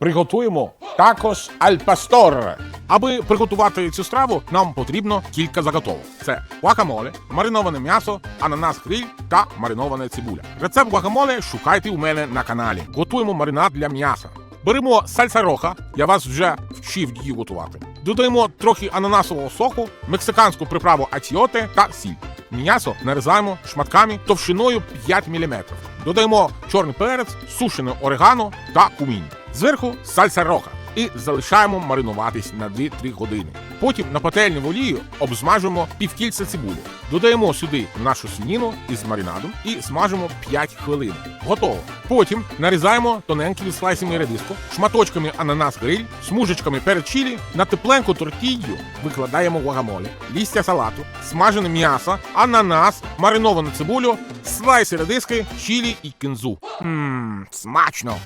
приготуємо такос аль пасторе. Аби приготувати цю страву, нам потрібно кілька заготовок: це гуакамоле, мариноване м'ясо, ананас гриль та маринована цибуля. Рецепт гуакамоле шукайте у мене на каналі. Готуємо маринад для м'яса. Беремо сальса роха, я вас вже вчив її готувати. Додаємо трохи ананасового соку, мексиканську приправу атіоте та сіль. М'ясо нарізаємо шматками товщиною 5 мм. Додаємо чорний перець, сушене орегано та кумінь. Зверху сальса роха і залишаємо маринуватись на 2-3 години. Потім на пательню в олію обсмажимо півкільця цибулі. Додаємо сюди нашу свинину із маринадом і смажимо 5 хвилин. Готово. Потім нарізаємо тоненькими слайсами редиску, шматочками ананас гриль, смужечками перед чилі, на тепленьку тортілью викладаємо гуагамолі, лістя салату, смажене м'ясо, ананас, мариновану цибулю, слайси редиски, чилі і кінзу. Ммм, смачно!